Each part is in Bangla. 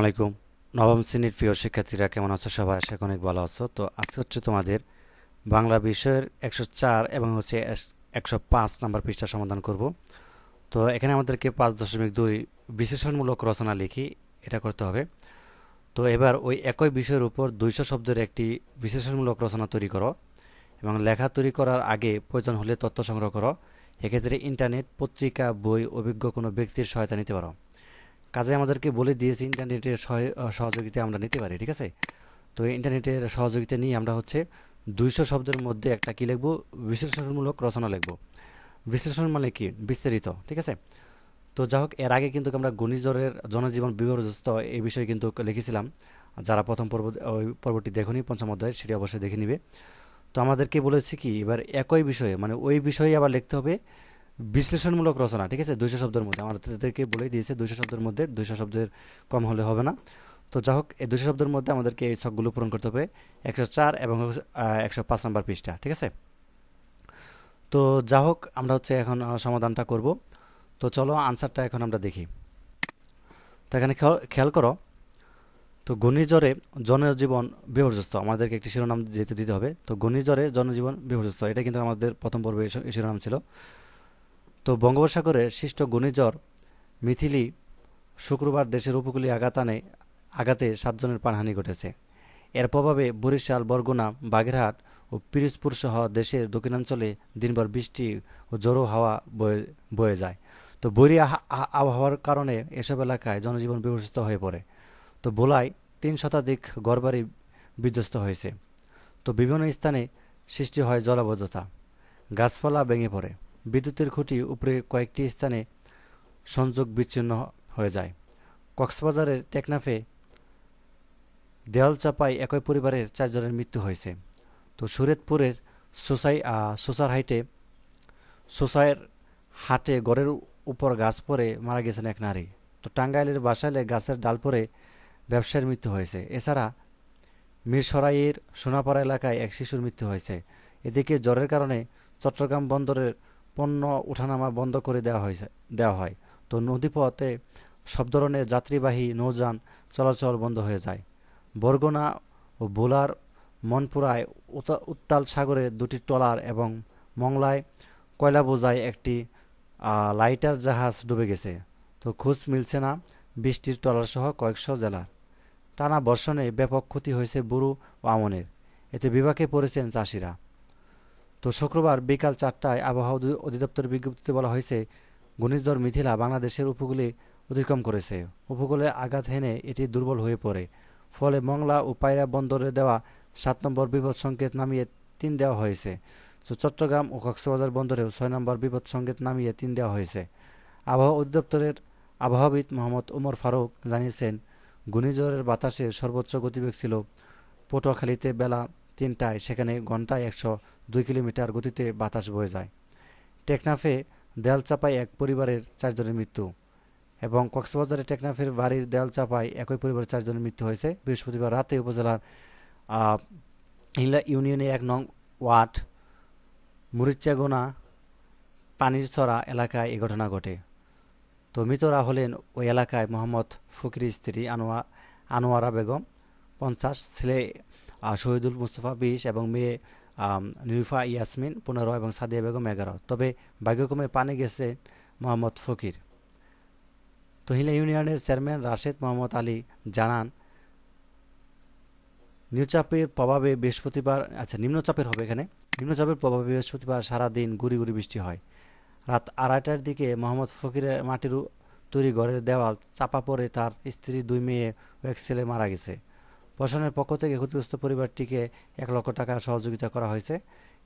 আলাইকুম। নবম শ্রেণির প্রিয় শিক্ষার্থীরা, কেমন আছো সবাই? আশা অনেক ভালো আছো। তো আজকে হচ্ছে তোমাদের বাংলা বিষয়ের একশো চার এবং হচ্ছে একশো পাঁচ নাম্বার পৃষ্ঠা সমাধান করব। তো এখানে আমাদেরকে পাঁচ দশমিক দুই বিশ্লেষণমূলক রচনা লিখি, এটা করতে হবে। তো এবার ওই একই বিষয়ের উপর দুইশো শব্দের একটি বিশ্লেষণমূলক রচনা তৈরি করো এবং লেখা তৈরি করার আগে প্রয়োজন হলে তথ্য সংগ্রহ করো। এক্ষেত্রে ইন্টারনেট পত্রিকা, বই, অভিজ্ঞ কোনো ব্যক্তির সহায়তা নিতে পারো। কাজে আমাদেরকে বলে দিয়েছে ইন্টারনেটের সহায়- সহযোগিতা আমরা নিতে পারি, ঠিক আছে? তো ইন্টারনেটের সহযোগিতা নিয়ে আমরা হচ্ছে দুইশো শব্দের মধ্যে একটা কী লিখব? বিশ্লেষণমূলক রচনা লিখব। বিশ্লেষণ মানে কি? বিস্তারিত, ঠিক আছে? তো যা হোক, এর আগে কিন্তু আমরা ঘূর্ণিঝড়ের জনজীবন বিপর্যস্ত এই বিষয়ে কিন্তু লিখেছিলাম। যারা প্রথম পর্ব, ওই পর্বটি দেখুনি, পঞ্চম অধ্যায়, সেটি অবশ্যই দেখে নিবে। তো আমাদেরকে বলেছি কি, এবার একই বিষয়ে মানে ওই বিষয়ে আবার লিখতে হবে বিশ্লেষণমূলক রচনা, ঠিক আছে? দুইশো শব্দের মধ্যে। আমাদেরকে বলেই দিয়েছে, দুইশো শব্দের মধ্যে দুইশো শব্দের কম হলে হবে না। তো যা হোক, এই দুশো শব্দের মধ্যে আমাদেরকে এই ছকগুলো পূরণ করতে হবে। একশো চার এবং একশো পাঁচ নম্বর পৃষ্ঠা, ঠিক আছে? তো যা হোক, আমরা হচ্ছে এখন সমাধানটা করব। তো চলো, আনসারটা এখন আমরা দেখি। তো এখানে খেয়াল- করো, তো ঘূর্ণিঝড়ে জনজীবন বিপর্যস্ত। আমাদেরকে একটি শিরোনাম যেতে দিতে হবে, তো ঘূর্ণিঝড়ে জনজীবন বিপর্যস্ত। এটা কিন্তু আমাদের প্রথম পর্বে শিরোনাম ছিল। তো বঙ্গোপসাগরে সৃষ্ট ঘূর্ণিঝড় মিথিলি শুক্রবার দেশের উপকূলীয় আঘাত আনে, আঘাতে সাতজনের প্রাণহানি ঘটেছে। এর প্রভাবে বরিশাল, বরগুনা, বাগেরহাট ও পিরিজপুর সহ দেশের দক্ষিণাঞ্চলে দিনভর বৃষ্টি ও জোরো হাওয়া বয়ে বয়ে যায়। তো বরি আবহাওয়ার কারণে এসব এলাকায় জনজীবন বিপর্যস্ত হয়ে পড়ে। তো বোলায় তিন শতাধিক ঘরবাড়ি বিধ্বস্ত হয়েছে। তো বিভিন্ন স্থানে সৃষ্টি হয় জলাবদ্ধতা। গাছপালা ভেঙে পড়ে। বিদ্যুতের খুঁটি উপরে কয়েকটি স্থানে সংযোগ বিচ্ছিন্ন হয়ে যায়। কক্সবাজারের টেকনাফে দেয়াল চাপায় একই পরিবারের চারজনের মৃত্যু হয়েছে। তো সুরেতপুরের সোসাই সোসার হাইটে সোসাইয়ের হাটে গড়ের উপর গাছ পড়ে মারা গেছেন এক নারী। তো টাঙ্গাইলের বাসাইলে গাছের ডাল পরে ব্যবসায়ীর মৃত্যু হয়েছে। এছাড়া মিরসরাইয়ের সোনাপাড়া এলাকায় এক শিশুর মৃত্যু হয়েছে। এদিকে জ্বরের কারণে চট্টগ্রাম বন্দরের পণ্য ওঠানামা বন্ধ করে দেওয়া হয়েছে, দেওয়া হয়। তো নদীপথে সব ধরনের যাত্রীবাহী নৌযান চলাচল বন্ধ হয়ে যায়। বরগুনা ও ভোলার মনপুরায় উতা- উত্তাল সাগরে দুটি ট্রলার এবং মংলায় কয়লা বোঝায় একটি লাইটার জাহাজ ডুবে গেছে। তো খোঁজ মিলছে না বৃষ্টির ট্রলার সহ কয়েকশো জেলার টানা বর্ষণে ব্যাপক ক্ষতি হয়েছে বুরু ও আমনের। এতে বিভাগে পড়েছেন চাষিরা। তো শুক্রবার বিকাল চারটায় আবহাওয়া অধি- অধিদপ্তরের বিজ্ঞপ্তিতে বলা হয়েছে, ঘূর্ণিঝড় মিথিলা বাংলাদেশের উপকূলে অতিক্রম করেছে। উপকূলে আঘাত হেনে এটি দুর্বল হয়ে পড়ে। ফলে মংলা ও পায়রা বন্দরে দেওয়া সাত নম্বর বিপদ সংকেত নামিয়ে তিন দেওয়া হয়েছে। তো চট্টগ্রাম ও কক্সবাজার বন্দরেও ছয় নম্বর বিপদ সংকেত নামিয়ে তিন দেওয়া হয়েছে। আবহাওয়া অধিদপ্তরের আবহাওয়াবিদ মোহাম্মদ ওমর ফারুক জানিয়েছেন, ঘূর্ণিঝড়ের বাতাসের সর্বোচ্চ গতিবেগ ছিল পটুয়াখালীতে বেলা তিনটায় সেখানে ঘন্টায় একশো দুই কিলোমিটার গতিতে বাতাস বয়ে যায়। টেকনাফে দেয়াল চাপায় এক পরিবারের চারজনের মৃত্যু এবং কক্সবাজারে টেকনাফের বাড়ির দেয়াল চাপায় একই পরিবারের চারজনের মৃত্যু হয়েছে। বৃহস্পতিবার রাতে উপজেলার আহ, ইংলা ইউনিয়নে এক নং ওয়ার্ড মুরিচাগোনা পানির ছড়া এলাকায় এ ঘটনা ঘটে। তো মৃতরা হলেন ওই এলাকায় মোহাম্মদ ফকির স্ত্রী আনোয়া আনোয়ারা বেগম পঞ্চাশ ছেলে শহীদুল মুস্তফা বিশ এবং মেয়ে নিরুফা ইয়াসমিন, পনেরো এবং সাদিয়া বেগম এগারো। তবে ভাগ্যক্রমে পানে গেছে মোহাম্মদ ফকির। তহিলা ইউনিয়নের চেয়ারম্যান রাশেদ মোহাম্মদ আলী জানান, নিম্নচাপের প্রভাবে বৃহস্পতিবার আচ্ছা নিম্নচাপের হবে এখানে। নিম্নচাপের প্রভাবে বৃহস্পতিবার সারাদিন গুড়ি গুড়ি বৃষ্টি হয়। রাত আড়াইটার দিকে মোহাম্মদ ফকিরের মাটির তৈরি ঘরের দেওয়াল চাপা পড়ে তার স্ত্রী, দুই মেয়ে ও এক ছেলে মারা গেছে। প্রশাসনের পক্ষ থেকে ক্ষতিগ্রস্ত পরিবারটিকে এক লক্ষ টাকা সহযোগিতা করা হয়েছে।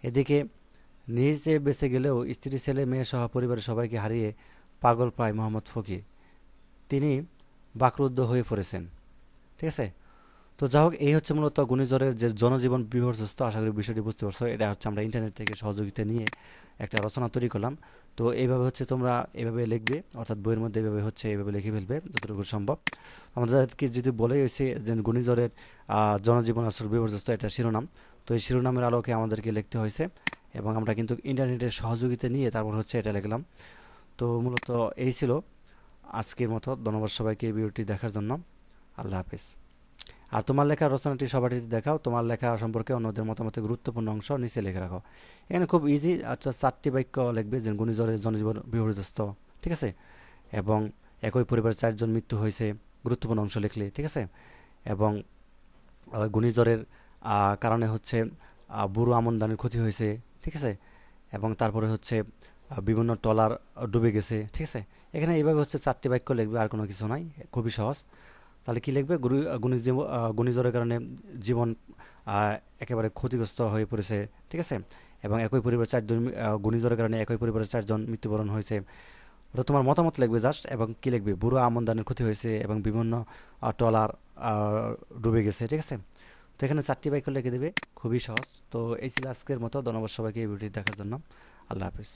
এদিকে নিজে বেঁচে গেলেও স্ত্রী, ছেলে, মেয়ে সহ পরিবারের সবাইকে হারিয়ে পাগল প্রায় মোহাম্মদ ফকির। তিনি বাকরুদ্ধ হয়ে পড়েছেন। ঠিক আছে? তো যা হোক, এই হচ্ছে মূলত ঘূর্ণিঝড়ের যে জনজীবন বিপর্যস্ত, আশা করি বিষয়টি বুঝতে পারছ। এটা হচ্ছে আমরা ইন্টারনেট থেকে সহযোগিতা নিয়ে একটা রচনা তৈরি করলাম। তো এইভাবে হচ্ছে তোমরা এভাবে লিখবে, অর্থাৎ বইয়ের মধ্যে এভাবে হচ্ছে এভাবে লিখে ফেলবে, যতটুকু সম্ভব। আমাদেরকে যদি বলে হয়েছে যে ঘূর্ণিঝড়ের জনজীবন আসল বিপর্যস্ত, এটা শিরোনাম। তো এই শিরোনামের আলোকে আমাদেরকে লিখতে হয়েছে এবং আমরা কিন্তু ইন্টারনেটের সহযোগিতা নিয়ে তারপর হচ্ছে এটা লিখলাম। তো মূলত এই ছিল আজকের মতো। ধন্যবাদ সবাইকে এই ভিডিওটি দেখার জন্য। আল্লাহ হাফিজ। আর তোমার লেখা রচনাটি সবারই দেখাও। তোমার লেখা সম্পর্কে অন্যদের মতামতের গুরুত্বপূর্ণ অংশ নিচে লিখে রাখো। এখানে খুব ইজি আচ্ছা চারটি বাক্য লিখবে যে ঘূর্ণিঝড়ের জনজীবন বিপর্যস্ত, ঠিক আছে? এবং একই পরিবারের চারজন মৃত্যু হয়েছে, গুরুত্বপূর্ণ অংশ লিখলে, ঠিক আছে? এবং ঘূর্ণিঝড়ের কারণে হচ্ছে বুড়ো আমনদানির ক্ষতি হয়েছে, ঠিক আছে? এবং তারপরে হচ্ছে বিভিন্ন টলার ডুবে গেছে, ঠিক আছে? এখানে এইভাবে হচ্ছে চারটি বাক্য লিখবে, আর কোনো কিছু নাই, খুবই সহজ। তাহলে কি লিখবে? ঘূর্ণিঝড়ের কারণে জীবন একেবারে ক্ষতিগ্রস্ত হয়ে পড়েছে, ঠিক আছে? এবং একই পরিবারের চারজন ঘূর্ণিঝড়ের কারণে একই পরিবারের চারজন মৃত্যুবরণ হয়েছে। ওটা তোমার মতামত লিখবে জাস্ট এবং কি লিখবে? বুড়ো আমদানির ক্ষতি হয়েছে এবং বিভিন্ন ট্রলার ডুবে গেছে, ঠিক আছে? তো এখানে চারটি বাক্য লিখে দেবে, খুবই সহজ। তো এই ছিল আজকের মতো। ধন্যবাদ সবাইকে এই ভিডিওটি দেখার জন্য। আল্লাহ হাফিজ।